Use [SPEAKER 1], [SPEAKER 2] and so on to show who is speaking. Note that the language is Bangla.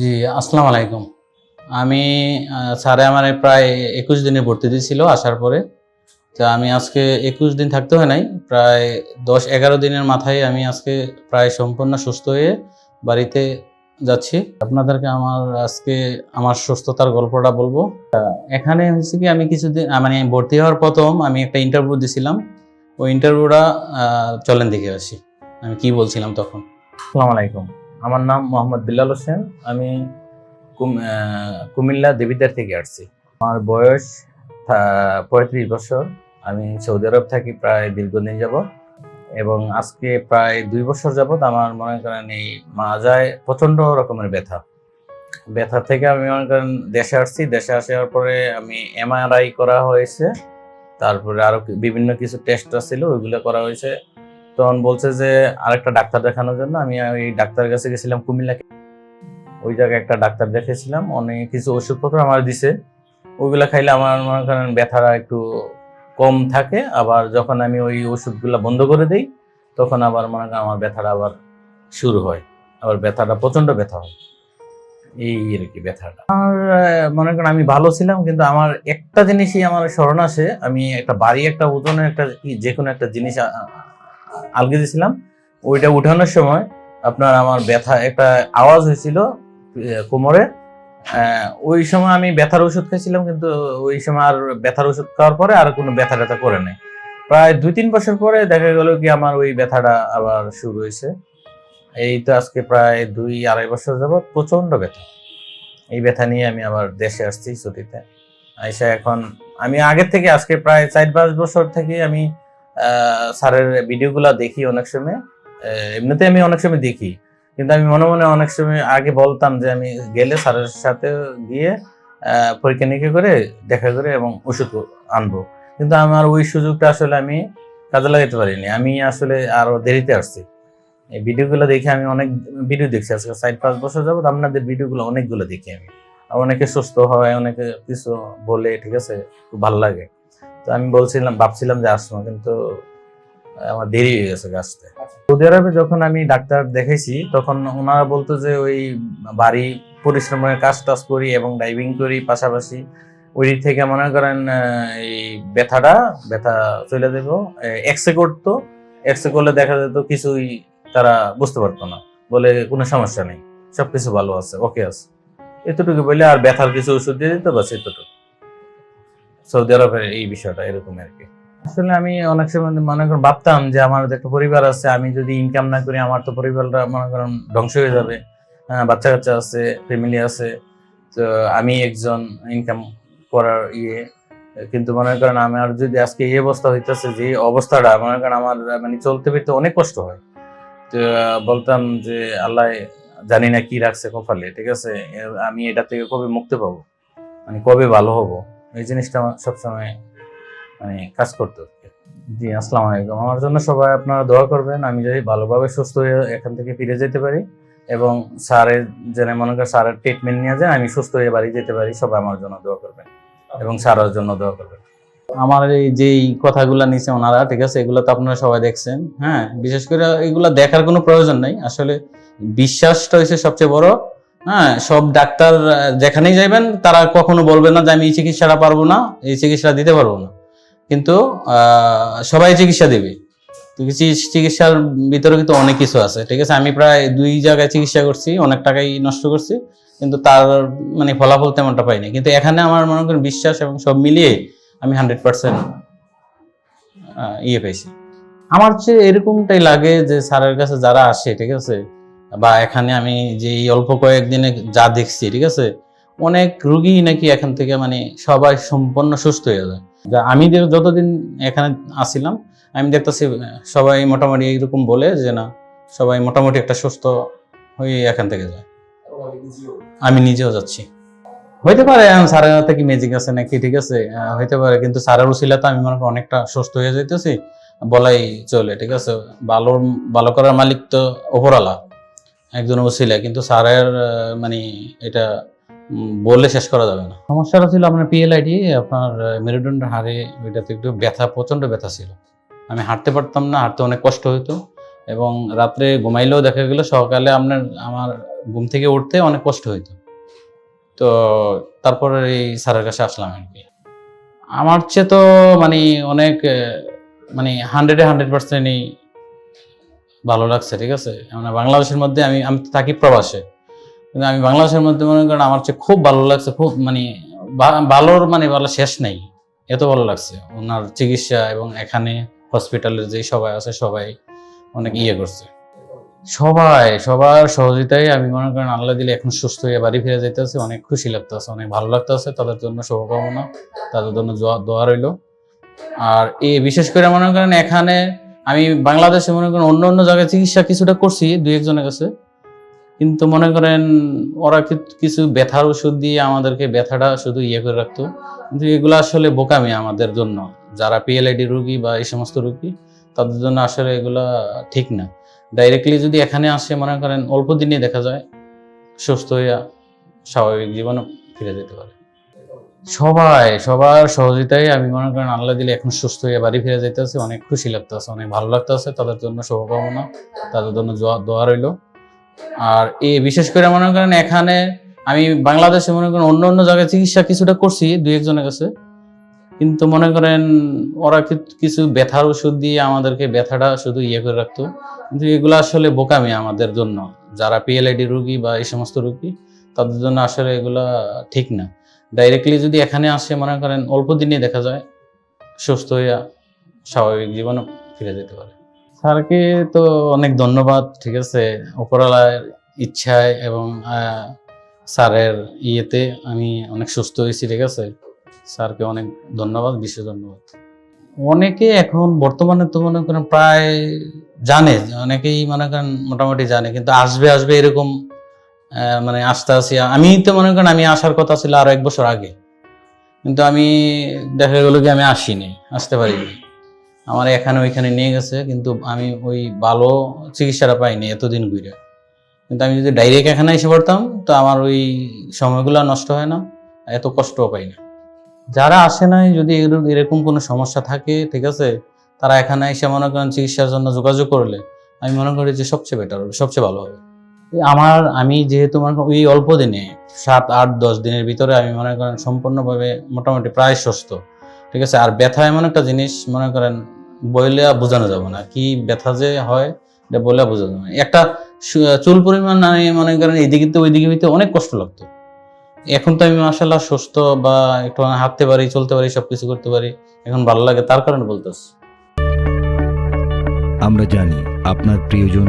[SPEAKER 1] জি, আসসালামু আলাইকুম। আমি স্যারে আমার প্রায় একুশ দিনে ভর্তি দিয়েছিল আসার পরে। তো আমি আজকে একুশ দিন থাকতে হয় নাই, প্রায় দশ এগারো দিনের মাথায় আমি আজকে প্রায় সম্পূর্ণ সুস্থ হয়ে বাড়িতে যাচ্ছি। আপনাদেরকে আমার আজকে আমার সুস্থতার গল্পটা বলব। এখানে হচ্ছে কি, আমি কিছুদিন মানে ভর্তি হওয়ার প্রথম আমি একটা ইন্টারভিউ দিছিলাম। ওই ইন্টারভিউটা চলেন দেখে আসি। আমি কি বলছিলাম তখন?
[SPEAKER 2] আসসালামু আলাইকুম। আমার নাম মোহাম্মদ বিল্লাল হোসেন। আমি কুম- কুমিল্লা দেবিদ্বার থেকে আসছি। আমার বয়স পঁয়ত্রিশ বছর। আমি সৌদি আরব থাকি প্রায় দীর্ঘদিন যাবৎ। এবং আজকে প্রায় দুই বছর যাবৎ আমার মনে করেন এই মাজায় প্রচণ্ড রকমের ব্যথা। ব্যথা থেকে আমি মনে করেন দেশে আসছি। দেশে আসার পরে আমি এমআরআই করা হয়েছে। তারপরে আরও কি- বিভিন্ন কিছু টেস্ট ছিল, ওইগুলো করা হয়েছে। তখন বলছে যে, আরেকটা ডাক্তার দেখানোর জন্য আমি ওই ডাক্তারের কাছে গেছিলাম কুমিল্লা ওই জায়গায় একটা ডাক্তার দেখেছিলাম অনেক কিছু ওষুধপত্র আমার দিছে। ওইগুলা খাইলে আমার মনে করেন ব্যথাটা একটু কম থাকে, আবার যখন আমি ওই ওষুধগুলো বন্ধ করে দিই, তখন আবার মনে করেন আমার ব্যথাটা আবার শুরু হয়, আবার ব্যথাটা প্রচণ্ড ব্যথা হয়। এই আর কি ব্যথাটা। আর মনে করেন আমি ভালো ছিলাম, কিন্তু আমার একটা জিনিসই আমার স্মরণ আসে, আমি একটা বাড়ি, একটা ওজনের একটা যে কোনো একটা জিনিস আলগে দিয়েছিলাম ওইটা উঠানোর সময় আপনার আমার ব্যথা একটা আওয়াজ হয়েছিল কোমরে। ওই সময় আমি ব্যথার ওষুধ খেয়েছিলাম কিন্তু ওই সময় আর ব্যথার ওষুধ খাওয়ার পরে আর কোনো ব্যথা ট্যাথা করে নাই। প্রায় দুই তিন বছর পরে দেখা গেল কি আমার ওই ব্যথাটা আবার শুরু হয়েছে। এই তো আজকে প্রায় দুই আড়াই বছর যাবৎ প্রচণ্ড ব্যথা। এই ব্যথা নিয়ে আমি আবার দেশে আসছি ছুটিতে। আইসা এখন আমি আগের থেকে আজকে প্রায় চার পাঁচ বছর থেকে আমি স্যারের ভিডিওগুলো দেখি অনেক সময়। এমনিতে আমি অনেক সময় দেখি। কিন্তু আমি মনে মনে অনেক সময় আগে বলতাম যে আমি গেলে স্যারের সাথে গিয়ে পরীক্ষা নিরীক্ষা করে দেখা করে এবং ওষুধ আনব। কিন্তু আমার ওই সুযোগটা আসলে আমি কাজে লাগাতে পারিনি। আমি আসলে আরও দেরিতে আসছি। এই ভিডিওগুলো দেখে আমি অনেক ভিডিও দেখছি। আজকে চার পাঁচ বছর যাবত আপনাদের ভিডিওগুলো অনেকগুলো দেখি আমি। অনেকে সুস্থ হয়, অনেকে কিছু বলে, ঠিক আছে? খুব ভালো লাগে। তো আমি বলছিলাম ভাবছিলাম যে আসব কিন্তু আমার দেরি হয়ে গেছে আসতে সৌদি আরবে যখন আমি ডাক্তার দেখেছি তখন ওনারা বলতো যে ওই বাড়ি পরিশ্রমের কাজ টাজ করি এবং ডাইভিং করি পাশাপাশি। ওই দিক থেকে মনে করেন এই ব্যথাটা ব্যথা চলে দেব এক্সরে করতো। এক্সরে করলে দেখা যেত কিছুই তারা বুঝতে পারতো না। বলে কোনো সমস্যা নেই সবকিছু ভালো আছে ওকে আছে। এতটুকু বলে আর ব্যথার কিছু ওষুধ দিয়ে দিত বাস এতটুকু। সৌদি আরবের এই বিষয়টা এরকম আর কি। আসলে আমি অনেক সময় মনে করেন ভাবতাম যে আমার একটা পরিবার আছে, আমি যদি ইনকাম না করি আমার তো পরিবারটা মনে করেন ধ্বংস হয়ে যাবে। বাচ্চা কাচ্চা আছে ফ্যামিলি আছে, তো আমি একজন ইনকাম করার ইয়ে। কিন্তু মনে করেন আমার যদি আজকে এই অবস্থা হইতেছে, যে অবস্থাটা মনে করেন আমার মানে চলতে ফিরতে অনেক কষ্ট হয়। তো বলতাম যে আল্লাহ জানি না কি রাখছে কপালে, ঠিক আছে? আমি এটা থেকে কবে মুক্তি পাবো? মানে কবে ভালো হব? এই জিনিসটা সবসময় মানে কাজ করতো। জি, আসসালামু আলাইকুম। আমার জন্য সবাই আপনারা দোয়া করবেন, আমি যদি ভালোভাবে সুস্থ হয়ে এখান থেকে ফিরে যেতে পারি এবং স্যারের যেন মনে করেন স্যারের ট্রিটমেন্ট নিয়ে যায়, আমি সুস্থ হয়ে বাড়ি যেতে পারি, সবাই আমার জন্য দোয়া করবেন এবং স্যারের জন্য দোয়া করবেন।
[SPEAKER 1] আমার এই যে কথাগুলো নিছে ওনারা, ঠিক আছে, এগুলো তো আপনারা সবাই দেখছেন হ্যাঁ? বিশেষ করে এগুলো দেখার কোনো প্রয়োজন নাই। আসলে বিশ্বাসটা হচ্ছে সবচেয়ে বড়। হ্যাঁ সব ডাক্তার যেখানেই যাবেন তারা কখনো বলবে না যে আমি এই চিকিৎসাটা পারব না, এই চিকিৎসাটা দিতে পারব না। কিন্তু সবাই চিকিৎসা দেবে। চিকিৎসার ভিতরে কিন্তু অনেক কিছু আছে, ঠিক আছে? আমি প্রায় দুই জায়গায় চিকিৎসা করছি, অনেক টাকাই নষ্ট করছি, কিন্তু তার মানে ফলাফল তেমনটা পাইনি। কিন্তু এখানে আমার মনে করেন বিশ্বাস এবং সব মিলিয়ে আমি হান্ড্রেড পার্সেন্ট ইয়ে পেয়েছি। আমার চেয়ে এরকমটাই লাগে যে স্যারের কাছে যারা আসে, ঠিক আছে? বা এখানে আমি যে এই অল্প কয়েকদিনে যা দেখছি, ঠিক আছে, অনেক রুগী নাকি এখান থেকে মানে সবাই সম্পূর্ণ সুস্থ হয়ে যায়। যা আমি যতদিন এখানে আসছিলাম আমি দেখতেছি সবাই মোটামুটি এইরকম বলে যে না, সবাই মোটামুটি একটা সুস্থ হয়ে এখান থেকে যায়। আমি নিজেও যাচ্ছি। হইতে পারে স্যারের হাতে কি ম্যাজিক আছে নাকি, ঠিক আছে হইতে পারে, কিন্তু স্যারের উচিলাতে আমি মনে করি অনেকটা সুস্থ হয়ে যাইতেছি, বলাই চলে, ঠিক আছে ভালো ভালো করার মালিক তো ওপরালা একজন উচিলা কিন্তু স্যারের মানে এটা উম, বলে শেষ করা যাবে না। সমস্যাটা ছিল আপনার পিএলআইডি আপনার আহ, মেরুদণ্ড হাড়ে ওইটাতে একটু ব্যথা প্রচণ্ড ব্যথা ছিল। আমি হাঁটতে পারতাম না হাঁটতে অনেক কষ্ট হতো
[SPEAKER 2] এবং রাত্রে ঘুমাইলেও দেখা গেল সকালে আপনার আমার ঘুম থেকে উঠতে অনেক কষ্ট হইতো। তো তারপরে এই স্যারের কাছে আসলাম আর কি। আমার চেয়ে তো মানে অনেক মানে হান্ড্রেডে হান্ড্রেড পার্সেন্টই ভালো লাগছে, ঠিক আছে? মানে বাংলাদেশের মধ্যে আমি আমি থাকি প্রবাসে। কিন্তু আমি বাংলাদেশের মধ্যে মনে করেন আমার চেয়ে খুব ভালো লাগছে, খুব মানে ভালোর মানে ভালো শেষ নেই। এত ভালো লাগছে। ওনার চিকিৎসা এবং এখানে হসপিটালের যে সবাই আছে, সবাই অনেক ইয়ে করছে। সবাই, সবার সহযোগিতায় আমি মনে করেন আল্লাহ দিলে এখন সুস্থ হয়ে বাড়ি ফিরে যাইতেছে। অনেক খুশি লাগতেছে, অনেক ভালো লাগতেছে। তাদের জন্য শুভকামনা, তাদের জন্য দোয়া- রইল। আর এই বিশেষ করে মনে করেন এখানে আমি বাংলাদেশে মনে করেন অন্য অন্য জায়গায় চিকিৎসা কিছুটা করছি দুই একজনের কাছে। কিন্তু মনে করেন ওরা কিছু ব্যথার ওষুধ দিয়ে আমাদেরকে ব্যথাটা শুধু ইয়ে করে রাখতো। কিন্তু এগুলো আসলে বোকামি আমাদের জন্য। যারা পিএলআইডি রুগী বা এই সমস্ত রুগী, তাদের জন্য আসলে এগুলা ঠিক না। ডাইরেক্টলি যদি এখানে আসে মনে করেন অল্প দিনে দেখা যায়, সুস্থ হইয়া স্বাভাবিক জীবনে ফিরে যেতে পারে। সবাই, সবার সহযোগিতায় আমি মনে করেন আল্লাহ দিলে এখন সুস্থ হয়ে বাড়ি ফিরে যাইতেছে, অনেক খুশি লাগতেছে, অনেক ভালো লাগতেছে, তাদের জন্য শুভকামনা, তাদের জন্য দোয়া- রইল। আর এই বিশেষ করে মনে করেন এখানে আমি বাংলাদেশে মনে করেন অন্য অন্য জায়গায় চিকিৎসা কিছুটা করছি দুই একজনের কাছে, কিন্তু মনে করেন ওরা কিছু ব্যথার ওষুধ দিয়ে আমাদেরকে ব্যথাটা শুধু ইয়ে করে রাখতো, কিন্তু এগুলো আসলে বোকামি আমাদের জন্য, যারা পিএলআইডি রুগী বা এই সমস্ত রুগী, তাদের জন্য আসলে এগুলা ঠিক না। ডাইরেক্টলি যদি এখানে আসে, মনে করেন অল্প দিনে দেখা যায়, সুস্থ হইয়া স্বাভাবিক জীবনে ফিরে যেতে পারে। স্যারকে তো অনেক ধন্যবাদ, ঠিক আছে? উপরওয়ালার ইচ্ছায় এবং স্যারের ইয়েতে আমি অনেক সুস্থ হয়েছি, ঠিক আছে? স্যারকে অনেক ধন্যবাদ, বিশেষ ধন্যবাদ। অনেকে এখন বর্তমানে তো মনে করেন প্রায় জানে, অনেকেই মনে করেন মোটামুটি জানে, কিন্তু আসবে আসবে এরকম মানে আসতে আসি আমি তো মনে করেন আমি আসার কথা ছিল আরও এক বছর আগে। কিন্তু আমি দেখা গেলো কি আমি আসিনি, আসতে পারিনি। আমার এখানে ওইখানে নিয়ে গেছে, কিন্তু আমি ওই ভালো চিকিৎসাটা পাইনি এতদিন ঘুরে। কিন্তু আমি যদি ডাইরেক্ট এখানে এসে পড়তাম, তো আমার ওই সময়গুলো নষ্ট হয় না, এত কষ্টও পাই না। যারা আসে নাই, যদি এর- এরকম কোনো সমস্যা থাকে, ঠিক আছে, তারা এখানে এসে মনে করেন চিকিৎসার জন্য যোগাযোগ করলে, আমি মনে করি যে সবচেয়ে বেটার হবে, সবচেয়ে ভালো হবে। আমার, আমি যেহেতু মনে করেন ওই অল্প দিনে, সাত, আট, দশ দিনের ভিতরে আমি মনে করেন সম্পূর্ণভাবে মোটামুটি প্রায় সুস্থ। ঠিক আছে? আর ব্যথা এমন একটা জিনিস, মনে করেন বইলে বোঝানো যাবে না। কি ব্যথা যে হয়, এটা বলে বোঝানো যাবে না। একটা চুল পরিমাণ আমি মনে করেন এইদিকে তো ওইদিকে হইতে অনেক কষ্ট লাগতো। এখন তো আমি মাসাল্লাহ সুস্থ বা একটু হাঁটতে পারি, চলতে পারি, সবকিছু করতে পারি। এখন ভালো লাগে, তার কারণে বলতেছি।
[SPEAKER 3] আমরা জানি আপনার প্রিয়জন